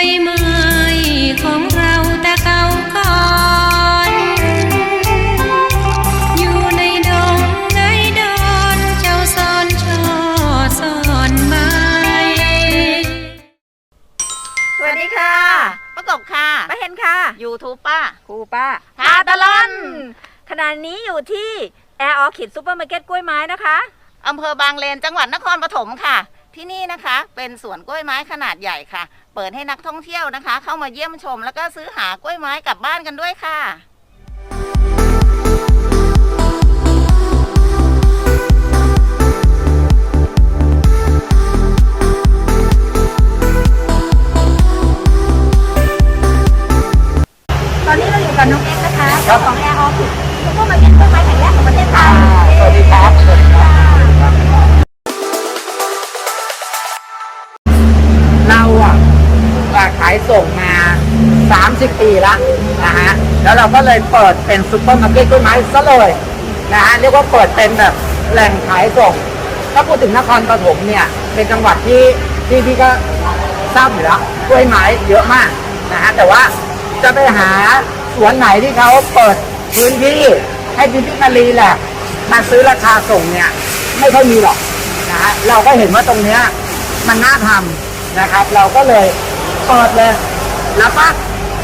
วยไม้ของเราแต่เก่าก่อน อยู่ในดงในดอนเจ้าซ่อนช่อซ่อนไม้สวัสดีค่ะ ประกบค่ะ ป้าเห็นค่ะ YouTube ป้าครูป้าพาตะล่อนขณะนี้อยู่ที่แอร์ออคิดซูเปอร์มาร์เก็ตกล้วยไม้นะคะ อำเภอบางเลนจังหวัดนครปฐมค่ะ ที่นี่นะคะ เป็นสวนกล้วยไม้ขนาดใหญ่ค่ะ เปิดให้นักท่องเที่ยวนะคะ เข้ามาเยี่ยมชม แล้วก็ซื้อหากล้วยไม้กลับบ้านกันด้วยค่ะ ปีแล้วนะฮะแล้วเราก็เลยเปิดเป็นซุปเปอร์มาร์เก็ตกล้วยไม้ซะเลยนะฮะเรียกว่าเปิดเป็นแบบแหล่งขายส่ง ถ้าพูดถึงนครปฐมเนี่ยเป็นจังหวัดที่ที่พี่ก็ทราบอยู่แล้วกล้วยไม้เยอะมากนะฮะแต่ว่าจะไปหาสวนไหนที่เขาเปิดพื้นที่ให้พิพิธภัณฑ์แหละมาซื้อราคาส่งเนี่ย ไม่ค่อยมีหรอกนะฮะเราก็เห็นว่าตรงเนี้ยมันน่าทำนะครับ เราก็เลยเปิดเลย แล้วก็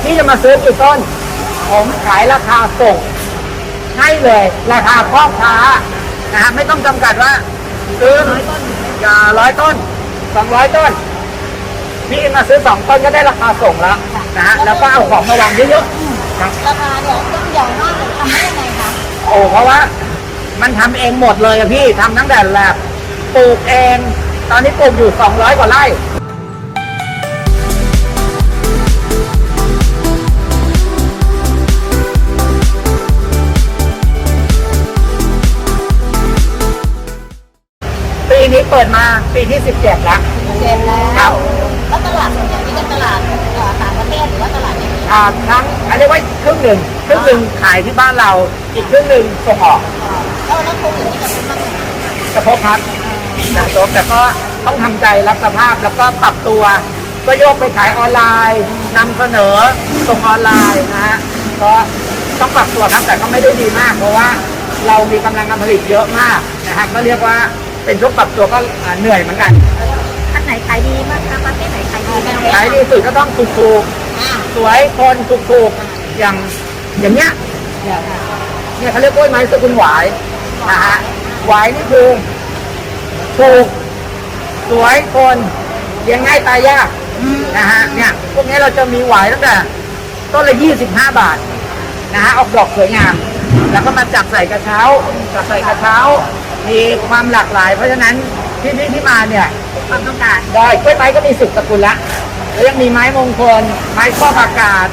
ที่จะมาซื้อกี่ต้น ผมขายราคาส่งให้เลยราคาพ่อค้านะฮะไม่ต้องจำกัดว่าซื้ออย่าร้อยต้นสองร้อยต้นพี่มาซื้อสองต้นก็ได้ราคาส่งแล้วนะฮะแล้วก็เอาของมาวางเยอะๆครับราคาเนี่ยต้นใหญ่มากเลยทำได้ยังไงคะโอ้เพราะว่ามันทำเองหมดเลยอะพี่ทำตั้งแต่แลบปลูกเอง ตอนนี้ปลูกอยู่200กว่าไร่ นี้เปิดมาปีที่ 17 แล้ว เจ็บแล้ครัวบ แล้วตลาดส่วนใหญ่นี่เป็นตลาดเอ่อต่างประเทศหรือว่าตลาดในประเทศอ่าทั้งอันนี้ว่าครึ่งหนึ่งครึ่งหนึ่งขายที่บ้านเราอีกครึ่งหนึ่งส่งออกแล้วแล้วโควิดนี่จะเป็นมากเลยกระทบครับกระทบแต่ก็ต้องทำใจรับสภาพแล้วก็ปรับตัว ก็โยกไปขายออนไลน์นำเสนอส่งออนไลน์นะฮะก็ต้องปรับตัวครับแต่ก็ไม่ได้ดีมาก เพราะว่าเรามีกำลังการผลิตเยอะมากนะฮะก็เรียกว่า เป็นช่วงปรับตัวก็อ่าเหนื่อยเหมือนกันอันไหนขายดีมากคะประเทศไหนขายดีบ้างขายดีสุดก็ต้องถูกอ่าๆสวยคนถูกๆอย่างอย่างเนี้ยเนี่ยเนี่ยเขาเรียกกล้วยไม้สกุลหวายนะฮะหวายนี่คือถูกสวยคนเลี้ยงง่ายตายยากนะฮะเนี่ยพวกนี้เราจะมีหวายตั้งแต่ต้นละ 25 บาทนะฮะออกดอกสวยงาม แล้วก็มาจับใส่กระเช้าจับใส่กระเช้า มีความหลากหลาย เพราะฉะนั้นที่นี่ที่มาเนี่ยความต้องการได้กล้วยไม้ก็มีสิบตระกูลละแล้วยังมีไม้มงคลไม้ครอบอากาศ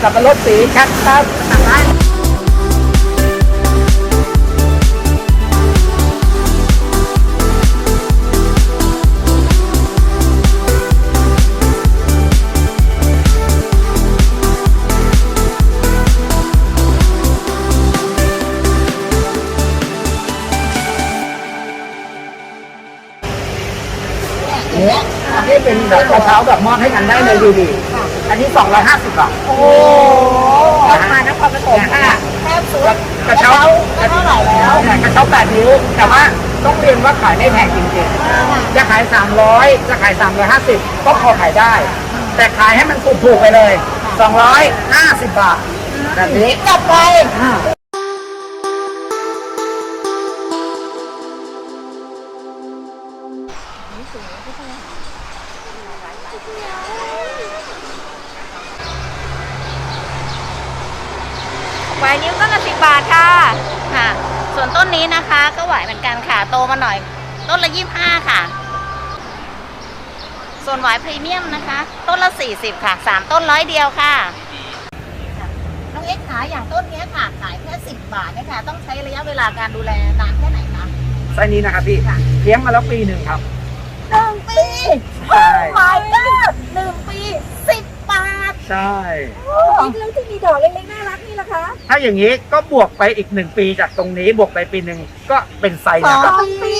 สับปะรดสีแคคตัสต่างๆ แบบกระเช้าแบบมอบให้กันได้เลยดูดีอันนี้ 250บาท โอ้มานครปฐมค่ะแทบสุดกระเช้าแล้วเท่าไหร่แล้วกระเช้า8นิ้ว แต่ว่าต้องเรียนว่าขายไม่แพงจริงๆ จะขาย 300 จะขาย 350 ก็พอขายได้ แต่ขายให้มันถูกๆไปเลย 250 บาท แบบนี้จับไป หวายนิ้วต้นละสิบบาทค่ะ ค่ะ ส่วนต้นนี้นะคะก็ไหวเหมือนกันค่ะ โตมาหน่อย ต้นละยี่ห้าค่ะ ส่วนหวายพรีเมียมนะคะ ต้นละสี่สิบค่ะ สามต้นร้อยเดียวค่ะ น้องเอ็กซ์ขายอย่างต้นเนี้ยค่ะ ขายแค่สิบบาทเนี่ยค่ะต้องใช้ระยะเวลาการดูแลนานแค่ไหนคะไซส์นี้นะครับพี่ เลี้ยงมาแล้วปีหนึ่งครับหนึ่ง ปีใช่ my god หนึ่งปีสิบบาทใช่นี่เรื่องที่มีดอกเล็กๆน่ารักนี่ล่ะคะถ้าอย่างนี้ก็บวกไปอีกหนึ่งปีจากตรงนี้บวกไปปีหนึ่งก็เป็นไซส์สอนะงครับปี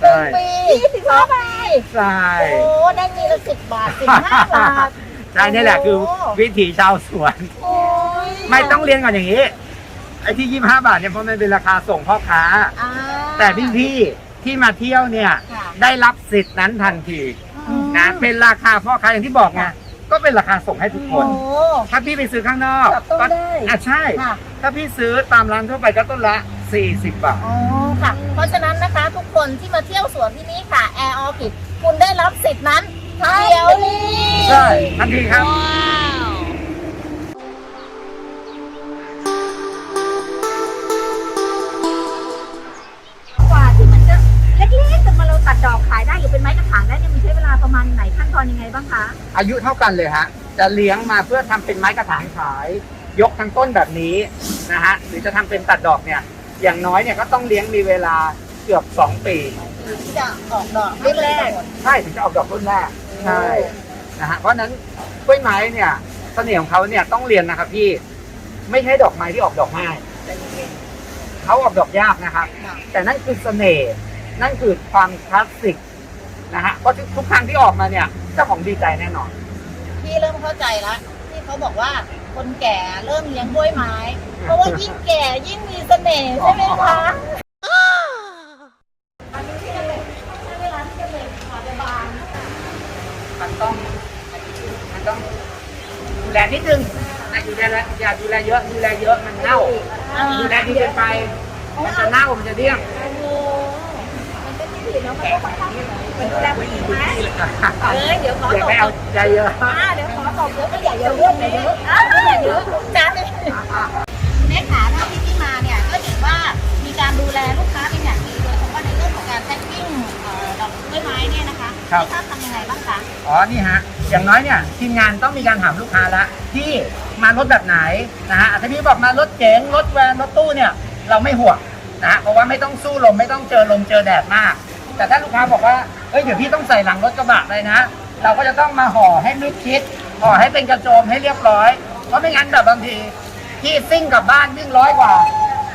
หนึ่งปียี่สิบห้าบาทใช่โอ้ได้มีละสิบบาทสิบห้าบาท ใช่นี่แหละคือวิถีชาวสวน โอ้ยไม่ต้องเรียนก่อนอย่างนี้ ไอ้ที่ 25 บาทเนี่ยเพราะมันเป็นราคาส่งพ่อค้า อ่าแต่พี่ๆที่มาเที่ยวเนี่ยค่ะ ได้รับสิทธิ์นั้นทันทีอืมนะเป็นราคาพ่อค้าอย่างที่บอกไงก็เป็นราคาส่งให้ทุกคโอ้นถ้าพี่ไปซื้อข้างนอกจับต้องก็ได้อะใช่ค่ะถ้าพี่ซื้อตามร้านทั่วไปก็ต้นละ 40 บาทอ๋อค่ะ เพราะฉะนั้นนะคะทุกคนที่มาเที่ยวสวนที่นี่ค่ะแอร์ออคิดคุณได้รับสิทธิ์นั้นเดี๋ยวนี้ใช่ทันทีครับ ดดอกขายได้หรือเป็นไม้กระถางได้เนี่ยมันใช้เวลาประมาณไหนขั้นตอนยังไงบ้างคะ อายุเท่ากันเลยฮะ จะเลี้ยงมาเพื่อทำเป็นไม้กระถางขาย ยกทั้งต้นแบบนี้นะฮะ หรือจะทำเป็นตัดดอกเนี่ย อย่างน้อยเนี่ยก็ต้องเลี้ยงมีเวลาเกือบ 2 ปี ที่จะออกดอกรุ่นแรก ใช่ถึงจะออกดอกรุ่นแรกใช่นะฮะเพราะฉะนั้นกล้วยไม้เนี่ยเสน่ห์ของเขาเนี่ยต้องเรียนนะครับพี่ไม่ใช่ดอกไม้ที่ออกดอกง่ายเขาออกดอกยากนะครับ แต่นั่นคือเสน่ห์ นั่นคือความคลาสสิกนะฮะเพราะทุกครั้งที่ออกมาเนี่ยเจ้าของดีใจแน่นอน พี่เริ่มเข้าใจแล้วที่เขาบอกว่าคนแก่เริ่มเลี้ยงกล้วยไม้ เพราะว่ายิ่งแก่ยิ่งมีเสน่ห์ใช่ไหมคะมันต้องมันต้องดูแลนิดนึงนะดูแลอย่าดูแลเยอะดูแลเยอะมันเน่าดูแลดีเกินไปมันจะเน่ามันจะเดี้ยง เป็นดูแลผู้หญิงไหมเอ้ยเดี๋ยวขออย่าตไปบเอาใจเยอะอ่าเดี๋ยวขอตบเยอะก็อย่าเยอะเยอะอย่เยอะอ่าอย่าเยอะจ้าเลยในขาถ้าพี่ที่มาเนี่ยก็ถือว่ามีการดูแลลูกค้าเป็นอย่างดีโดยเฉพาะในเรื่องของการแพ็คกิ้งเอ่อดอกกล้วยไม้เนี่ยนะคะครับพี่ชอบทำยังไงบ้างคะอ๋อนี่ฮะอย่างน้อยเนี่ยทีมงานต้องมีการถามลูกค้าละที่มารถแบบไหนนะฮะถ้าพี่บอกมารถเก๋งรถแวนรถตู้เนี่ยเราไม่ห่วงนะฮะเพราะว่าไม่ต้องสู้ลมไม่ต้องเจอลมเจอแดดมาก แต่ถ้าลูกค้าบอกว่าเอ้ยเดี๋ยวพี่ต้องใส่หลังรถกระบะเลยนะ เราก็จะต้องมาห่อให้มิดชิดห่อให้เป็นกระโจมให้เรียบร้อย เพราะไม่งั้นแบบบางทีพี่ซิ่งกลับบ้านวิ่งร้อยกว่า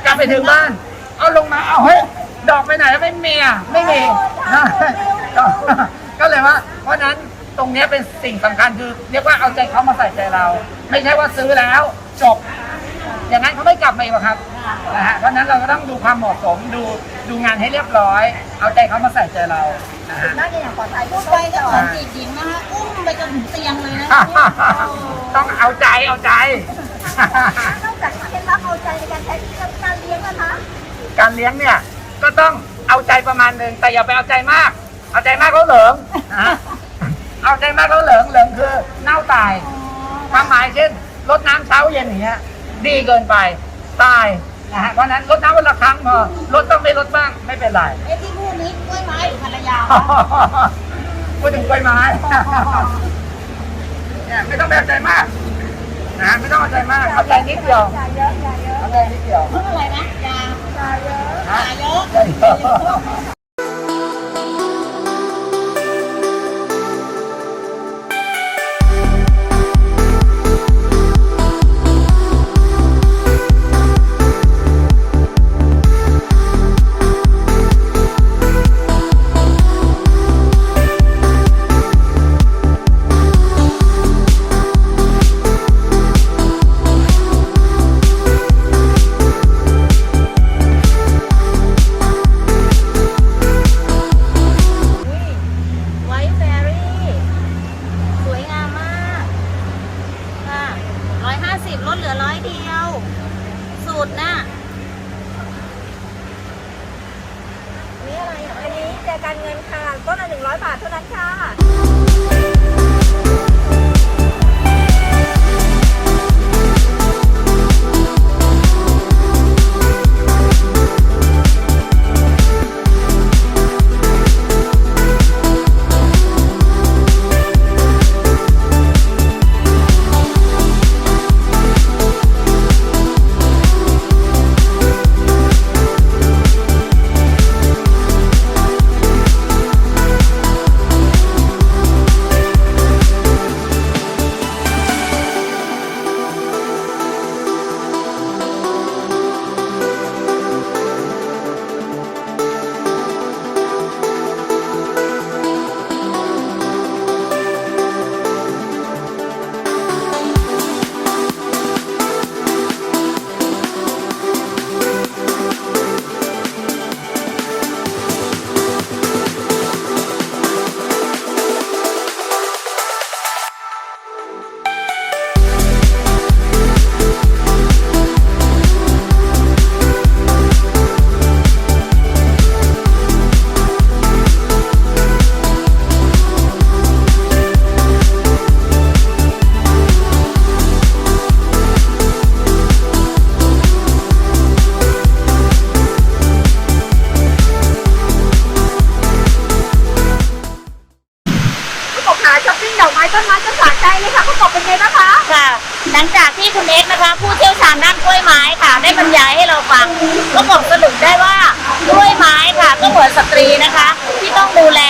กลับไปถึงบ้าน เอาลงมาเอาเฮ้ยดอกไปไหนไม่มีอะไม่มีก็ก็เลยว่า เพราะนั้นตรงนี้เป็นสิ่งสำคัญคือ เรียกว่าเอาใจเขามาใส่ใจเรา ไม่ใช่ว่าซื้อแล้วจบ อย่างนั้นเขาไม่กลับมาอีกหรอกครับนะฮะเพราะฉะนั้นเราก็ต้องดูความเหมาะสมดูดูงานให้เรียบร้อย เอาใจเขามาใส่ใจเรานะฮะ น่าจะอย่างปลอดภัยพูดไปก็เหมือนจีบหญิงนะคะอุ้มไปจนถึงเตียงเลยนะต้องเอาใจเอาใจ นอกจากเคล็ดลับเอาใจในการใช้การเลี้ยงนะคะ การเลี้ยงเนี่ยก็ต้องเอาใจประมาณหนึ่งแต่อย่าไปเอาใจมาก เอาใจมากเขาเหลิงนะฮะเอาใจมากเขาเหลิงเหลิงคือเน่าตายความหมายเช่นรดน้ำเช้าเย็นอย่างเงี้ย ดีเกินไป ตายนะฮะเพราะฉะนั้นรดน้ำวันละครั้งพอรดต้องไม่รดบ้างไม่เป็นไรเอ้ที่พูดนี้กล้วยไม้หรือภรรยาพูดถึงกล้วยไม้เนี่ยไม่ต้องไปเอาใจมากนะฮะไม่ต้องเอาใจมากเอาใจนิดเดียวอย่าเยอะอย่าเยอะเอาใจนิดเดียวเพิ่งอะไรนะยาอย่าเยอะฮะยาเยอะใจเยอะ เงินค่ะต้นละหนึ่งร้อยบาทเท่านั้นค่ะ ลังจากที่คุณเอ็กนะคะ ผู้เชี่ยวชาญด้านกล้วยไม้ค่ะ ได้บรรยายให้เราฟัง ก็บอกสรุปได้ว่ากล้วยไม้ค่ะ ก็เหมือนสตรีนะคะ ที่ต้องดูแล